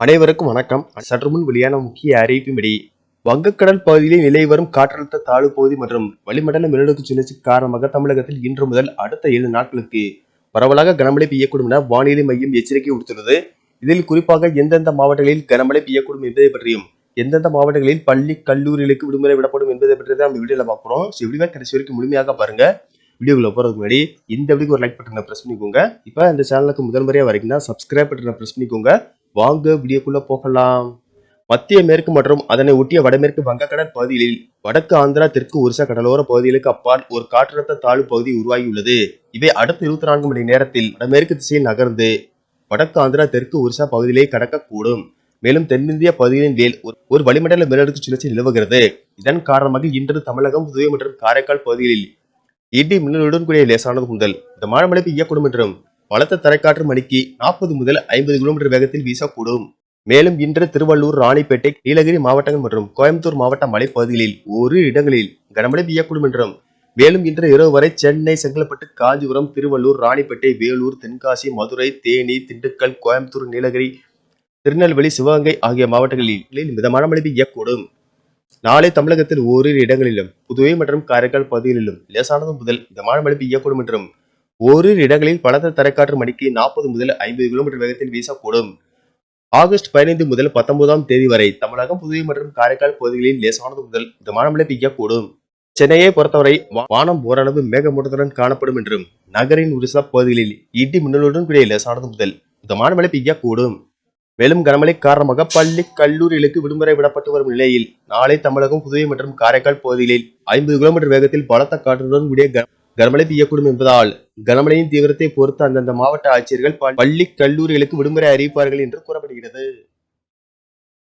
அனைவருக்கும் வணக்கம். சற்று முன் வெளியான முக்கிய அறிவிப்பின்படி வங்கக்கடல் பகுதியில் நிலை வரும் காற்றழுத்த தாழ்வு பகுதி மற்றும் வளிமண்டல மேலடுக்கு சுழற்சி காரணமாக தமிழகத்தில் இன்று முதல் அடுத்த ஏழு நாட்களுக்கு பரவலாக கனமழை பெய்யக்கூடும் என வானிலை மையம் எச்சரிக்கை விடுத்துள்ளது. இதில் குறிப்பாக எந்தெந்த மாவட்டங்களில் கனமழை பெய்யக்கூடும் என்பதை பற்றியும் எந்தெந்த மாவட்டங்களில் பள்ளி கல்லூரிகளுக்கு விடுமுறை விடப்படும் என்பதை பற்றி தான் நம்ம வீடியோவில் பார்க்குறோம். ஸோ வீடியோ கடைசி வரைக்கும் முழுமையாக பாருங்க. வீடியோக்குள்ள போகிறதுக்கு முன்னாடி இந்த வீடியோக்கு ஒரு லைக் பட்டனை ப்ரெஸ் பண்ணிக்கோங்க. இப்போ இந்த சேனலுக்கு முதல் முறையாக வரைக்கும் தான் சப்ஸ்கிரைப் பட்டனை ப்ரெஸ் பண்ணிக்கோங்க. வாங்க வீடியோக்குள்ள போகலாம். மத்திய மேற்கு மற்றும் அதனை ஒட்டிய வடமேற்கு வங்கக்கடல் பகுதிகளில் வடக்கு ஆந்திரா தெற்கு ஒரிசா கடலோர பகுதிகளுக்கு அப்பால் ஒரு காற்றழுத்த தாழ்வு பகுதி உருவாகியுள்ளது. இவை அடுத்த இருபத்தி நான்கு மணி நேரத்தில் வடமேற்கு திசையில் நகர்ந்து வடக்கு ஆந்திரா தெற்கு ஒரிசா பகுதியிலே கடக்கக்கூடும். மேலும் தென்னிந்திய பகுதிகளின் மேல் ஒரு- வளிமண்டல மேலடுக்கு சுழற்சி நிலவுகிறது. இதன் காரணமாக இன்று தமிழகம் புதுவை மற்றும் காரைக்கால் பகுதிகளில் இடி மின்னலுடன் கூடிய லேசானது முதல் இந்த மழை இயக்கக்கூடும் என்றும் பலத்த தரைக்காற்று மணிக்கு நாற்பது முதல் ஐம்பது கிலோமீட்டர் வேகத்தில் வீசக்கூடும் மேலும் இன்று திருவள்ளூர் ராணிப்பேட்டை நீலகிரி மாவட்டங்கள் மற்றும் கோயம்புத்தூர் மாவட்ட மலைப்பகுதிகளில் ஒரு இடங்களில் கனமழை பெய்யக்கூடும் என்றும் மேலும் இன்று இரவு வரை சென்னை செங்கல்பட்டு காஞ்சிபுரம் திருவள்ளூர் ராணிப்பேட்டை வேலூர் தென்காசி மதுரை தேனி திண்டுக்கல் கோயம்புத்தூர் நீலகிரி திருநெல்வேலி சிவகங்கை ஆகிய மாவட்டங்களில் மிதமான மழை பெய்யக்கூடும். நாளை தமிழகத்தில் ஓரிரு இடங்களிலும் புதுவை மற்றும் காரைக்கால் பகுதிகளிலும் லேசானது முதல் மிதமான மழை பெய்யக்கூடும் என்றும் ஓரிரு இடங்களில் பலத்த தரைக்காற்று மணிக்கு நாற்பது முதல் ஐம்பது கிலோமீட்டர் வேகத்தில் வீசக்கூடும். ஆகஸ்ட் பதினைந்து முதல் பத்தொன்பதாம் தேதி வரை தமிழகம் புதுவை மற்றும் காரைக்கால் பகுதிகளில் லேசானது முதல் மிதமான மழை பெய்யக்கூடும். சென்னையை பொறுத்தவரை வானம் ஓரளவு மேகமூட்டத்துடன் காணப்படும் என்றும் நகரின் ஒரு சில பகுதிகளில் இடி மின்னலுடன் கூடிய லேசானது முதல் மிதமான மழை பெய்யக்கூடும். மேலும் கனமழை காரணமாக பள்ளி கல்லூரிகளுக்கு விடுமுறை விடப்பட்டு வரும் நிலையில் நாளை தமிழகம் புதுவை மற்றும் காரைக்கால் பகுதிகளில் ஐம்பது கிலோமீட்டர் வேகத்தில் பலத்த காற்றுடன் கூடிய கனமழை பெய்யக்கூடும் என்பதால் கனமழையின் தீவிரத்தை பொறுத்து அந்தந்த மாவட்ட ஆட்சியர்கள் பள்ளி கல்லூரிகளுக்கு விடுமுறை அறிவிப்பார்கள் என்று கூறப்படுகிறது.